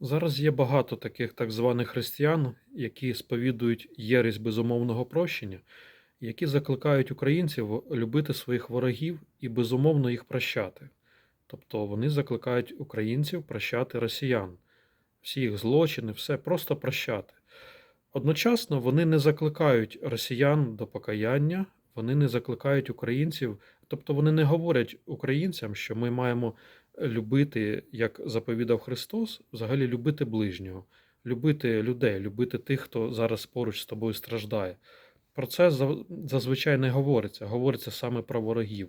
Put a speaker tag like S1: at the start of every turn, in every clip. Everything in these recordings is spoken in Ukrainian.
S1: Зараз є багато таких так званих християн, які сповідують єресь безумовного прощення, які закликають українців любити своїх ворогів і безумовно їх прощати. Тобто вони закликають українців прощати росіян, всі їх злочини, все просто прощати. Одночасно вони не закликають росіян до покаяння, вони не закликають українців, тобто вони не говорять українцям, що ми маємо любити, як заповідав Христос, взагалі любити ближнього, любити людей, любити тих, хто зараз поруч з тобою страждає. Про це зазвичай не говориться. Говориться саме про ворогів.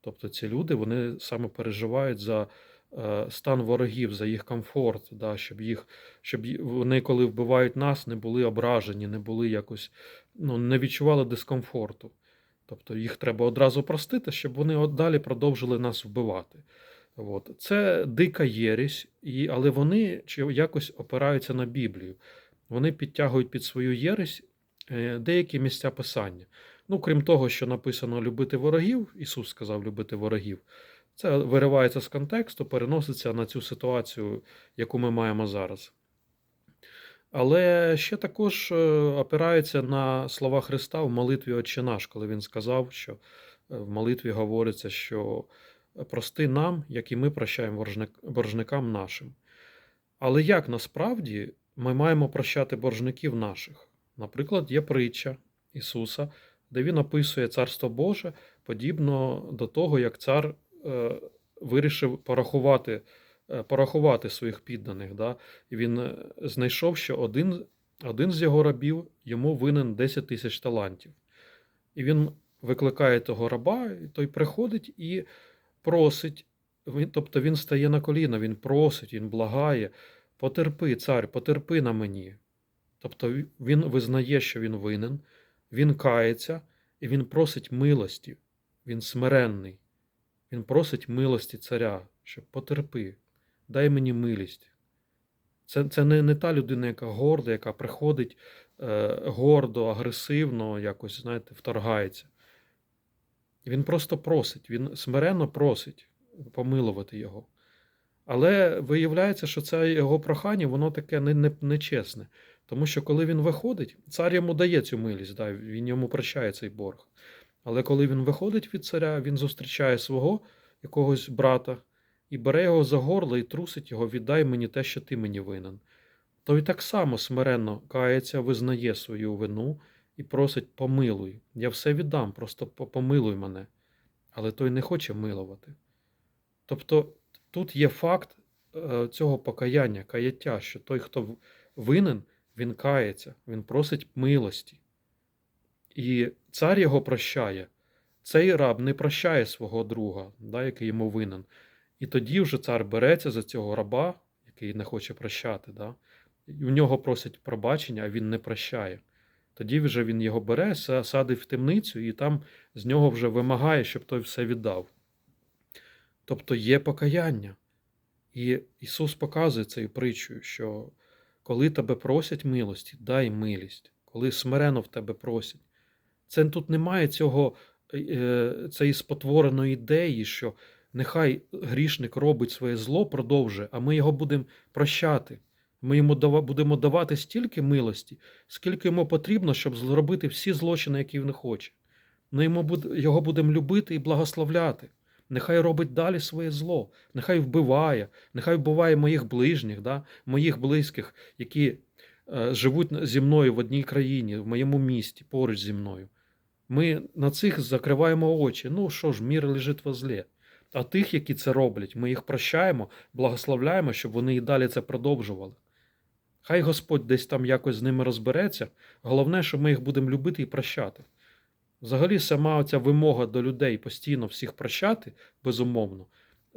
S1: Тобто ці люди вони саме переживають за е, стан ворогів, за їх комфорт, да, щоб їх, щоб вони, коли вбивають нас, не були ображені, не були якось, ну, не відчували дискомфорту. Тобто їх треба одразу простити, щоб вони далі продовжили нас вбивати. От. Це дика єресь, і, але вони якось опираються на Біблію. Вони підтягують під свою єресь е, деякі місця писання. Ну, крім того, що написано любити ворогів, Ісус сказав любити ворогів. Це виривається з контексту, переноситься на цю ситуацію, яку ми маємо зараз. Але ще також е, опирається на слова Христа в молитві Отче наш, коли він сказав, що е, в молитві говориться, що прости нам, як і ми прощаємо боржникам нашим. Але як насправді ми маємо прощати боржників наших? Наприклад, є притча Ісуса, де він описує Царство Боже подібно до того, як цар е, вирішив порахувати, е, порахувати своїх підданих. Да? І він е, знайшов, що один, один з його рабів йому винен 10 тисяч талантів. І він викликає того раба, той приходить і просить. Він, тобто він стає на коліна, він просить, він благає. Потерпи, цар, потерпи на мені. Тобто він визнає, що він винен, він кається, і він просить милості. Він смиренний. Він просить милості царя, що потерпи, дай мені милість. Це, це не, не та людина, яка горда, яка приходить е, гордо, агресивно, якось, знаєте, вторгається. Він просто просить, він смиренно просить помилувати його. Але виявляється, що це його прохання, воно таке не, не, нечесне. Тому що коли він виходить, цар йому дає цю милість, да, він йому прощає цей борг. Але коли він виходить від царя, він зустрічає свого якогось брата і бере його за горло і трусить його, віддай мені те, що ти мені винен. Той так само смиренно кається, визнає свою вину і просить помилуй. Я все віддам, просто помилуй мене. Але той не хоче милувати. Тобто тут є факт е, цього покаяння, каяття, що той, хто винен, він кається, він просить милості. І цар його прощає. Цей раб не прощає свого друга, да, який йому винен. І тоді вже цар береться за цього раба, який не хоче прощати. Да, у нього просять пробачення, а він не прощає. Тоді вже він його бере, садить в темницю і там з нього вже вимагає, щоб той все віддав. Тобто є покаяння. І Ісус показує цією притчою, що коли тебе просять милості, дай милість, коли смирено в тебе просять. Це тут немає цього, е, цієї спотвореної ідеї, що нехай грішник робить своє зло, продовжує, а ми його будемо прощати. Ми йому будемо давати стільки милості, скільки йому потрібно, щоб зробити всі злочини, які він хоче. Ми йому його будемо любити і благословляти. Нехай робить далі своє зло, нехай вбиває, нехай вбиває моїх ближніх, да? моїх близьких, які е, живуть зі мною в одній країні, в моєму місті, поруч зі мною. Ми на цих закриваємо очі. Ну що ж, мір лежить во злі. А тих, які це роблять, ми їх прощаємо, благословляємо, щоб вони і далі це продовжували. Хай Господь десь там якось з ними розбереться. Головне, що ми їх будемо любити і прощати. Взагалі, сама оця вимога до людей постійно всіх прощати, безумовно,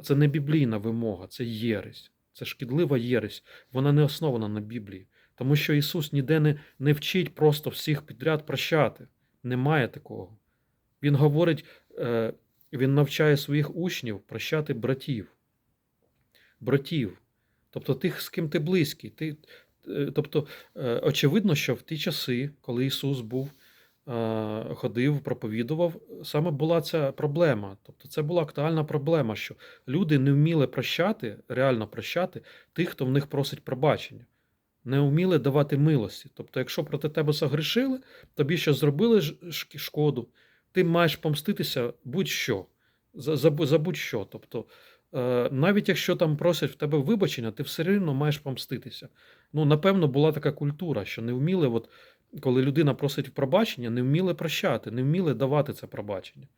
S1: це не біблійна вимога, це єресь. Це шкідлива єресь. Вона не основана на Біблії. Тому що Ісус ніде не, не вчить просто всіх підряд прощати. Немає такого. Він говорить, е, він навчає своїх учнів прощати братів. Братів. Тобто тих, з ким ти близький. Ти, тобто, е, очевидно, що в ті часи, коли Ісус був е, ходив, проповідував, саме була ця проблема. Тобто це була актуальна проблема, що люди не вміли прощати, реально прощати тих, хто в них просить пробачення. Не вміли давати милості. Тобто, якщо проти тебе согрішили, тобі щось зробили шкоду, ти маєш помститися будь-що, за, будь-що. Тобто, е, навіть якщо там просять в тебе вибачення, ти все рівно маєш помститися. Ну, напевно, була така культура, що не вміли, от, коли людина просить пробачення, не вміли прощати, не вміли давати це пробачення.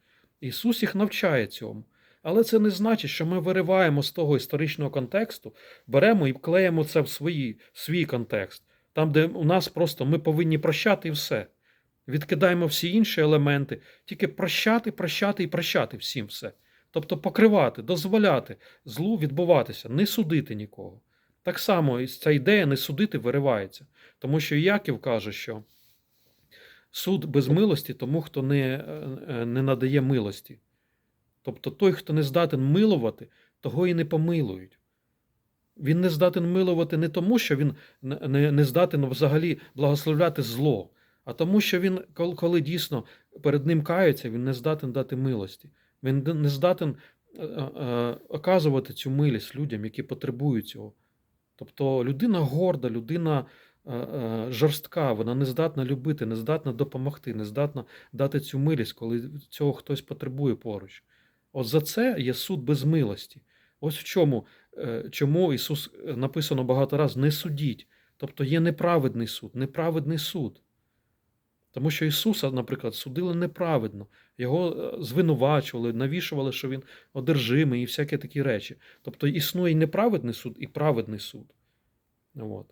S1: Ісус їх навчає цьому. Але це не значить, що ми вириваємо з того історичного контексту, беремо і вклеїмо це в свої, свій контекст, там, де у нас просто ми повинні прощати і все. Відкидаємо всі інші елементи, тільки прощати, прощати і прощати всім все. Тобто покривати, дозволяти злу відбуватися, не судити нікого. Так само ця ідея не судити виривається. Тому що Яків каже, що суд без милості тому, хто не, е, не надає милості. Тобто той, хто не здатен милувати, того і не помилують. Він не здатен милувати не тому, що він не, не, здатен взагалі благословляти зло, а тому, що він, коли дійсно перед ним кається, він не здатен дати милості. Він не здатен е, е, оказувати цю милість людям, які потребують цього. Тобто людина горда, людина е, е, жорстка, вона не здатна любити, не здатна допомогти, не здатна дати цю милість, коли цього хтось потребує поруч. От за це є суд без милості. Ось в чому, е, чому Ісус написано багато разів не судіть. Тобто є неправедний суд, неправедний суд. Тому що Ісуса, наприклад, судили неправедно, його е, звинувачували, навішували, що він одержимий і всякі такі речі. Тобто існує і неправедний суд, і праведний суд. От.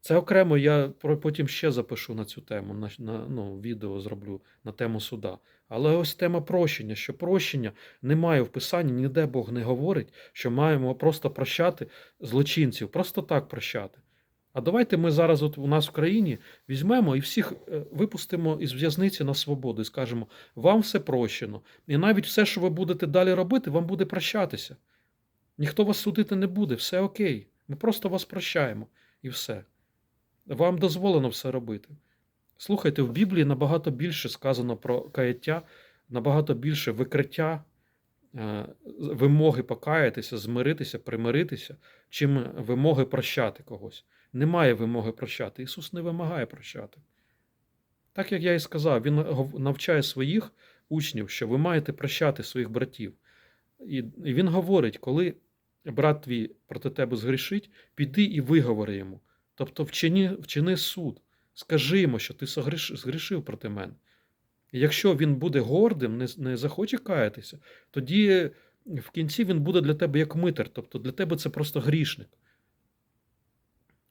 S1: Це окремо я потім ще запишу на цю тему, на, на ну, відео зроблю на тему суда. Але ось тема прощення, що прощення немає в Писанні, ніде Бог не говорить, що маємо просто прощати злочинців, просто так прощати. А давайте ми зараз, от у нас в країні, візьмемо і всіх е, випустимо із в'язниці на свободу і скажемо: вам все прощено. І навіть все, що ви будете далі робити, вам буде прощатися. Ніхто вас судити не буде, все окей. Ми просто вас прощаємо і все. Вам дозволено все робити. Слухайте, в Біблії набагато більше сказано про каяття, набагато більше викриття, е, вимоги покаятися, змиритися, примиритися, чим вимоги прощати когось. Немає вимоги прощати. Ісус не вимагає прощати. Так як я і сказав, Він навчає своїх учнів, що ви маєте прощати своїх братів. І, Він говорить, коли брат твій проти тебе згрішить, піди і виговори йому. Тобто вчини, вчини суд, скажи йому, що ти згрішив проти мене. І якщо він буде гордим, не, не захоче каятися, тоді в кінці він буде для тебе як митер, тобто для тебе це просто грішник.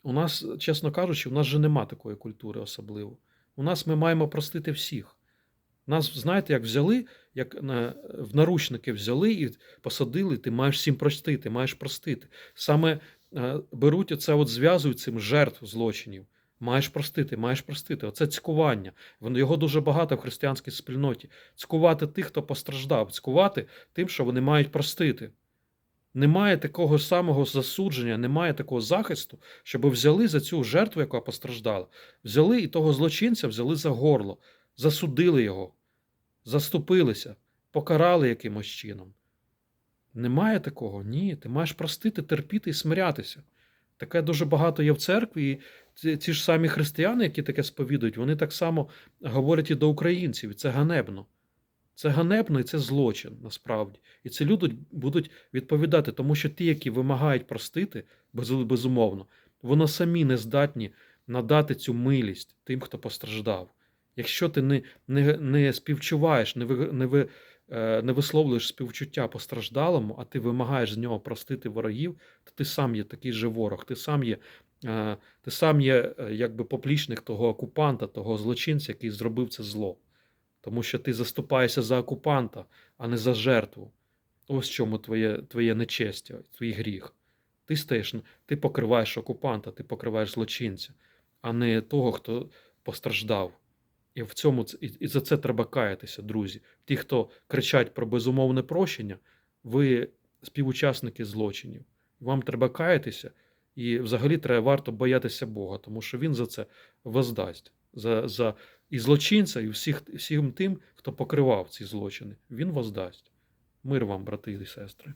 S1: У нас, чесно кажучи, у нас же нема такої культури особливо. У нас ми маємо простити всіх. Нас, знаєте, як взяли, як на, в наручники взяли і посадили, ти маєш всім простити, маєш простити. Саме е, беруть оце, от зв'язують цим жертв злочинів. Маєш простити, маєш простити. Оце цькування. Воно його дуже багато в християнській спільноті. Цькувати тих, хто постраждав, цькувати тим, що вони мають простити. Немає такого самого засудження, немає такого захисту, щоб взяли за цю жертву, яка постраждала, взяли і того злочинця взяли за горло, засудили його, заступилися, покарали якимось чином. Немає такого? Ні. Ти маєш простити, терпіти і смирятися. Таке дуже багато є в церкві, і ці, ж самі християни, які таке сповідують, вони так само говорять і до українців, і це ганебно. Це ганебно і це злочин насправді. І це люди будуть відповідати, тому що ті, які вимагають простити, безумовно, вони самі не здатні надати цю милість тим, хто постраждав. Якщо ти не, не, не співчуваєш, не, ви, не, ви, е, не висловлюєш співчуття постраждалому, а ти вимагаєш з нього простити ворогів, то ти сам є такий же ворог, ти сам є, е, ти сам є е, якби поплічник того окупанта, того злочинця, який зробив це зло. Тому що ти заступаєшся за окупанта, а не за жертву. Ось в чому твоє, твоє нечестя, твій гріх. Ти стаєш, ти покриваєш окупанта, ти покриваєш злочинця, а не того, хто постраждав. І в цьому і, і за це треба каятися, друзі. Ті, хто кричать про безумовне прощення, ви співучасники злочинів. Вам треба каятися, і взагалі треба варто боятися Бога, тому що Він за це воздасть, за, за І злочинця, і всіх, всім тим, хто покривав ці злочини, він воздасть. Мир вам, брати і сестри.